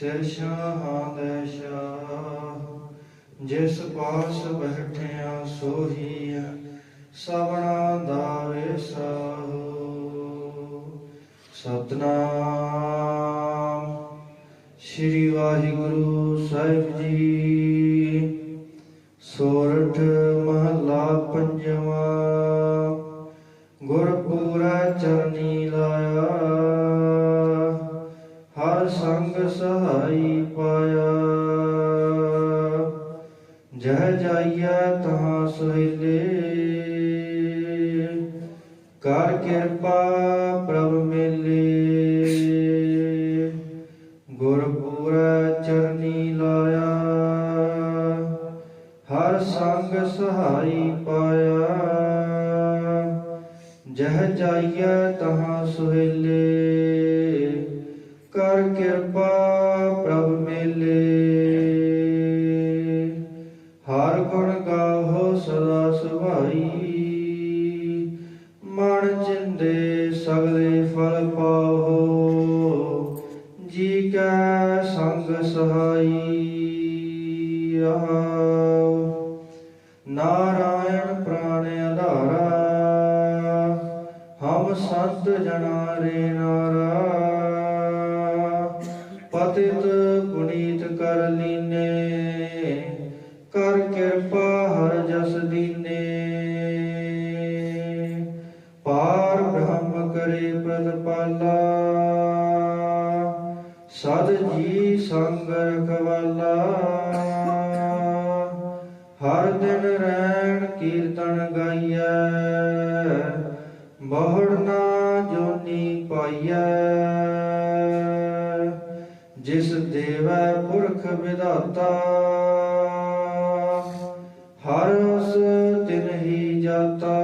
ਸਿਰ ਸ਼ਾਹਾਂ ਦੇ ਸ਼ਾਹ ਜਿਸ ਪਾਸ ਬੈਠਿਆ ਸੋਹੀਆ ਸਵਣਾ ਦਾ ਵੇਸਾਹੋ ਸਤਨਾਮ ਸ੍ਰੀ ਵਾਹਿਗੁਰੂ ਸਾਹਿਬ ਜੀ। ਸੋਰਠ ਮਹਲਾ ਪੰਜਵਾ। ਗੁਰਪੂਰਾ ਚਰਨੀ ਲਾਇਆ। ਸੰਗ ਸਹਾਈ ਪਾਇਆ। ਜਹ ਜਾਈਐ ਤਹਾਂ ਸੁਹਿਲੇ। ਕਰ ਕਿਰਪਾ ਪ੍ਰਭ ਮਿਲੇ। ਗੁਰਪੂਰਾ ਚਰਨੀ ਲਾਇਆ। ਹਰ ਸੰਗ ਸਹਾਈ ਪਾਇਆ। ਜਹ ਜਾਈਐ ਤਹਾਂ ਸੁਹੇਲੇ। ਕੈ ਸਹਾਈ ਆਓ। ਨਾਰਾਇਣ ਪ੍ਰਾਣ ਆਧਾਰਾ। ਹਮ ਸੰਤ ਜਨਾ ਰੇ ਨਾਰਾ। ਪਤਿਤ ਪੁਨੀਤ ਕਰ ਲੀਨੇ। ਕਰ ਕਿਰਪਾ ਹਰ ਜਸ ਦੀਨੇ। ਪਾਰ ਬ੍ਰਹਮ ਕਰੇ ਪ੍ਰਤਪਾਲਾ। ਸਦ ਜੀ ਸੰਗ ਰਖਵਾਲਾ। ਹਰ ਦਿਨ ਰੈਣ ਕੀਰਤਨ ਗਾਈਐ। ਬਹੁੜ ਨਾ ਜੋਨੀ ਪਾਈਐ। ਜਿਸ ਦੇਵੈ ਪੁਰਖ ਵਿਧਾਤਾ। ਹਰ ਉਸ ਤਿਨ ਹੀ ਜਾਤਾ।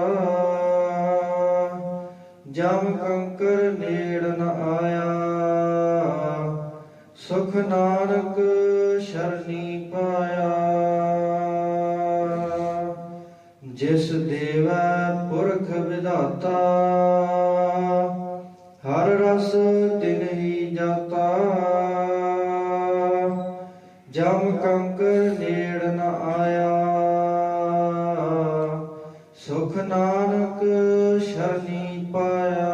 ਸੁਖ ਨਾਨਕ ਸ਼ਰਨੀ ਪਾਇਆ। ਜਿਸ ਦੇਵੈ ਪੁਰਖ ਵਿਧਾਤਾ, ਹਰ ਰਸ ਤਿਨ ਹੀ ਜਾਤਾ। ਜਮ ਕੰਕਰ ਨੇੜ ਨ ਆਇਆ। ਸੁਖ ਨਾਨਕ ਸ਼ਰਨੀ ਪਾਇਆ।